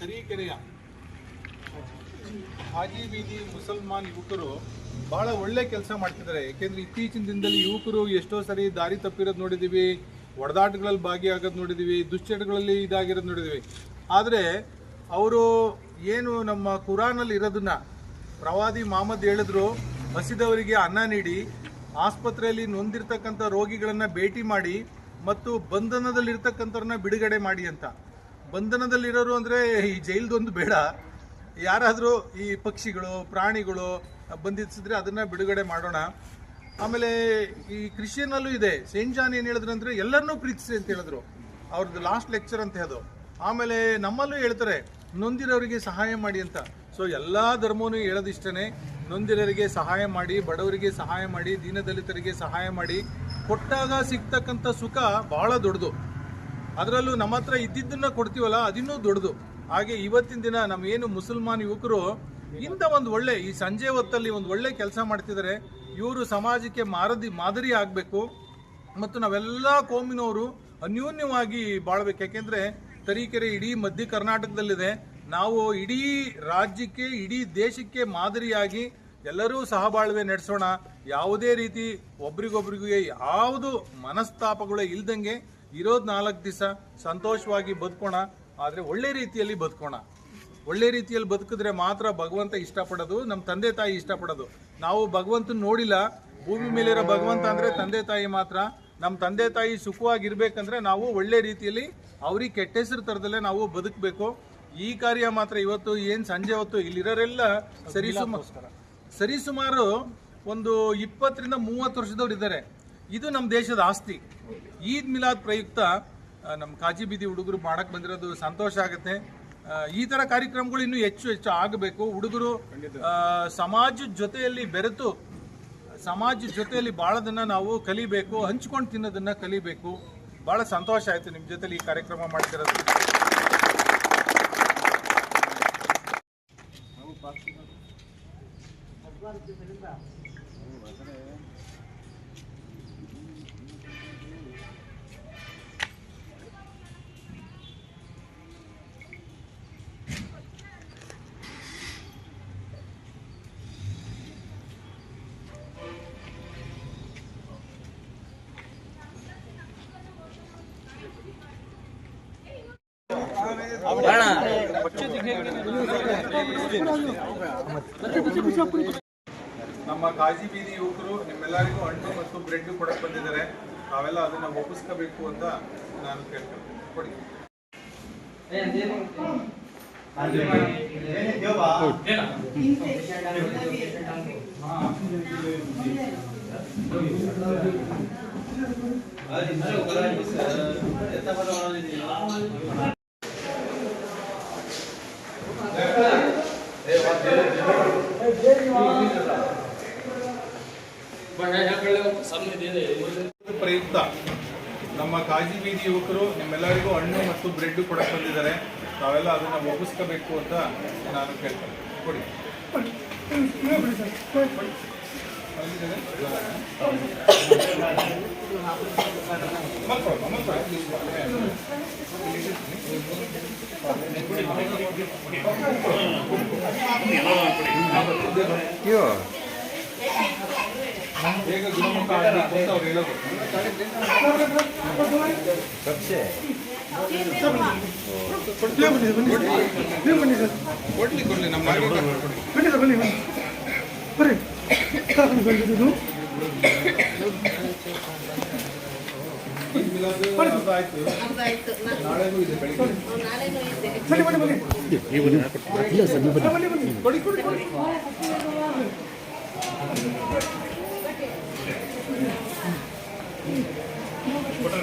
ತರೀಕೆರೆಯ ಹಾಜಿ ಬೀದಿ ಮುಸಲ್ಮಾನ್ ಯುವಕರು ಬಹಳ ಒಳ್ಳೆ ಕೆಲಸ ಮಾಡ್ತಿದ್ದಾರೆ. ಯಾಕೆಂದ್ರೆ ಇತ್ತೀಚಿನ ದಿನದಲ್ಲಿ ಯುವಕರು ಎಷ್ಟೋ ಸರಿ ದಾರಿ ತಪ್ಪಿರೋದು ನೋಡಿದೀವಿ, ಒಡೆದಾಟಗಳಲ್ಲಿ ಭಾಗಿಯಾಗೋದು ನೋಡಿದೀವಿ, ದುಶ್ಚಟಗಳಲ್ಲಿ ಇದಾಗಿರೋದು ನೋಡಿದೀವಿ. ಆದರೆ ಅವರು ಏನು ನಮ್ಮ ಕುರಾನಲ್ಲಿ ಇರೋದನ್ನ ಪ್ರವಾದಿ ಮಹಮ್ಮದ್ ಹೇಳಿದ್ರು ಹಸಿದವರಿಗೆ ಅನ್ನ ನೀಡಿ, ಆಸ್ಪತ್ರೆಯಲ್ಲಿ ನೊಂದಿರ್ತಕ್ಕಂಥ ರೋಗಿಗಳನ್ನು ಭೇಟಿ ಮಾಡಿ ಮತ್ತು ಬಂಧನದಲ್ಲಿರ್ತಕ್ಕಂಥವ್ರನ್ನ ಬಿಡುಗಡೆ ಮಾಡಿ ಅಂತ. ಬಂಧನದಲ್ಲಿರೋರು ಅಂದರೆ ಈ ಜೈಲ್ದೊಂದು ಬೇಡ. ಯಾರಾದರೂ ಈ ಪಕ್ಷಿಗಳು, ಪ್ರಾಣಿಗಳು ಬಂಧಿಸಿದ್ರೆ ಅದನ್ನು ಬಿಡುಗಡೆ ಮಾಡೋಣ. ಆಮೇಲೆ ಈ ಕ್ರಿಶ್ಚಿಯನ್ನಲ್ಲೂ ಇದೆ. ಸೇಂಟ್ ಜಾನ್ ಏನು ಹೇಳಿದ್ರು ಅಂದರೆ, ಎಲ್ಲರನ್ನೂ ಪ್ರೀತಿಸಿ ಅಂತ ಹೇಳಿದ್ರು. ಅವ್ರದ್ದು ಲಾಸ್ಟ್ ಲೆಕ್ಚರ್ ಅಂತ ಅದು. ಆಮೇಲೆ ನಮ್ಮಲ್ಲೂ ಹೇಳ್ತಾರೆ, ನೊಂದಿರೋರಿಗೆ ಸಹಾಯ ಮಾಡಿ ಅಂತ. ಸೊ ಎಲ್ಲ ಧರ್ಮವೂ ಹೇಳೋದಿಷ್ಟೇ ನೊಂದಿರೋರಿಗೆ ಸಹಾಯ ಮಾಡಿ, ಬಡವರಿಗೆ ಸಹಾಯ ಮಾಡಿ, ದೀನದಲಿತರಿಗೆ ಸಹಾಯ ಮಾಡಿ ಕೊಟ್ಟಾಗ ಸಿಗ್ತಕ್ಕಂಥ ಸುಖ ಬಹಳ ದೊಡ್ಡದು. ಅದರಲ್ಲೂ ನಮ್ಮ ಹತ್ರ ಇದ್ದಿದ್ದನ್ನ ಕೊಡ್ತೀವಲ್ಲ, ಅದಿನ್ನೂ ದೊಡ್ಡದು. ಹಾಗೆ ಇವತ್ತಿನ ದಿನ ನಮ್ಮ ಏನು ಮುಸಲ್ಮಾನ್ ಯುವಕರು ಇಂಥ ಒಂದು ಒಳ್ಳೆ, ಈ ಸಂಜೆ ಹೊತ್ತಲ್ಲಿ ಒಂದು ಒಳ್ಳೆ ಕೆಲಸ ಮಾಡ್ತಿದ್ದಾರೆ ಇವರು ಸಮಾಜಕ್ಕೆ ಮಾರದಿ, ಮಾದರಿ ಆಗಬೇಕು. ಮತ್ತು ನಾವೆಲ್ಲ ಕೋಮಿನವರು ಅನ್ಯೋನ್ಯವಾಗಿ ಬಾಳ್ಬೇಕು. ಯಾಕೆಂದರೆ ತರೀಕೆರೆ ಇಡೀ ಮಧ್ಯ ಕರ್ನಾಟಕದಲ್ಲಿದೆ. ನಾವು ಇಡೀ ರಾಜ್ಯಕ್ಕೆ, ಇಡೀ ದೇಶಕ್ಕೆ ಮಾದರಿಯಾಗಿ ಎಲ್ಲರೂ ಸಹಬಾಳ್ವೆ ನಡೆಸೋಣ. ಯಾವುದೇ ರೀತಿ ಒಬ್ರಿಗೊಬ್ರಿಗೆ ಯಾವುದು ಮನಸ್ತಾಪಗಳು ಇಲ್ದಂಗೆ ಇರೋದು ನಾಲ್ಕು ದಿವಸ ಸಂತೋಷವಾಗಿ ಬದುಕೋಣ. ಆದರೆ ಒಳ್ಳೆ ರೀತಿಯಲ್ಲಿ ಬದುಕೋಣ. ಒಳ್ಳೆ ರೀತಿಯಲ್ಲಿ ಬದುಕಿದ್ರೆ ಮಾತ್ರ ಭಗವಂತ ಇಷ್ಟಪಡೋದು ನಮ್ಮ ತಂದೆ ತಾಯಿ ಇಷ್ಟಪಡೋದು. ನಾವು ಭಗವಂತನ ನೋಡಿಲ್ಲ. ಭೂಮಿ ಮೇಲಿರೋ ಭಗವಂತ ಅಂದ್ರೆ ತಂದೆ ತಾಯಿ ಮಾತ್ರ. ನಮ್ಮ ತಂದೆ ತಾಯಿ ಸುಖವಾಗಿರ್ಬೇಕಂದ್ರೆ ನಾವು ಒಳ್ಳೆ ರೀತಿಯಲ್ಲಿ ಅವ್ರಿಗೆ ಕೆಟ್ಟ ಹೆಸರು ತರದಲ್ಲೇ ನಾವು ಬದುಕಬೇಕು. ಈ ಕಾರ್ಯ ಮಾತ್ರ ಇವತ್ತು ಏನು ಸಂಜೆ ಹೊತ್ತು ಇಲ್ಲಿರೋರೆಲ್ಲ ಸರಿಸುಮ ಸರಿಸುಮಾರು ಒಂದು ಇಪ್ಪತ್ತರಿಂದ ಮೂವತ್ತು ವರ್ಷದವ್ರು ಇದ್ದಾರೆ. ಇದು ನಮ್ಮ ದೇಶದ ಆಸ್ತಿ. ಈದ್ ಮಿಲಾದ್ ಪ್ರಯುಕ್ತ ನಮ್ಮ ಕಾಜಿ ಬೀದಿ ಹುಡುಗರು ಮಾಡಕ್ಕೆ ಬಂದಿರೋದು ಸಂತೋಷ ಆಗುತ್ತೆ. ಈ ತರ ಕಾರ್ಯಕ್ರಮಗಳು ಇನ್ನೂ ಹೆಚ್ಚು ಹೆಚ್ಚು ಆಗಬೇಕು. ಹುಡುಗರು ಸಮಾಜದ ಜೊತೆಯಲ್ಲಿ ಬೆರೆತು ಸಮಾಜದ ಜೊತೆಯಲ್ಲಿ ಭಾಳದನ್ನು ನಾವು ಕಲಿಬೇಕು, ಹಂಚ್ಕೊಂಡು ತಿನ್ನೋದನ್ನು ಕಲಿಬೇಕು. ಬಹಳ ಸಂತೋಷ ಆಯ್ತು ನಿಮ್ಮ ಜೊತೆಲಿ ಈ ಕಾರ್ಯಕ್ರಮ ಮಾಡ್ತಿರೋದು 가지고 되는 거야. 음, 맞네. Bana. Bana. ನಮ್ಮ ಕಾಜಿ ಬೀದಿ ಯುವಕರು ನಿಮ್ಮೆಲ್ಲರಿಗೂ ಹಣ್ಣು ಮತ್ತು ಬ್ರೆಡ್ ಕೊಡಕ್ ಬಂದಿದ್ದಾರೆ ತಾವೆಲ್ಲ ಅದನ್ನ ಒಪ್ಪಿಸ್ಕೋಬೇಕು ಅಂತ ನಾನು ಕೇಳ್ತೇನೆ ಕೊಡಿ ಪ್ರಯುಕ್ತ. ನಮ್ಮ ಕಾಜಿ ಬೀದಿ ಯುವಕರು ನಿಮ್ಮೆಲ್ಲರಿಗೂ ಹಣ್ಣು ಮತ್ತು ಬ್ರೆಡ್ ಕೊಡಕ್ ಬಂದಿದ್ದಾರೆ. ತಾವೆಲ್ಲ ಅದನ್ನ ಒಪ್ಪಿಸ್ಕೋಬೇಕು ಅಂತ ನಾನು ಕೇಳ್ತೇನೆ. ಕೊಡಿ. ಅಲ್ಲಿದೆ? ಬೇಗ ಗುಣಮುಖ ಆಗಬೇಕು ಅಂತ ಅವ್ರು ಹೇಳೋದು. ಕೊಡ್ಲಿ ಕೊಡ್ಲಿ ನಮ್ಮ ಕೊಡಿ ಬನ್ನಿ ಸರ್ ಬನ್ನಿ. ಬನ್ನಿ ಬರ್ರಿ ಬಂದಿದ್ದು ಇದೆ ಬನ್ನಿ. ಬನ್ನಿ ಬನ್ನಿ. ಕೊಡಿ ಕೊಡಿ. ಕೊಡಿ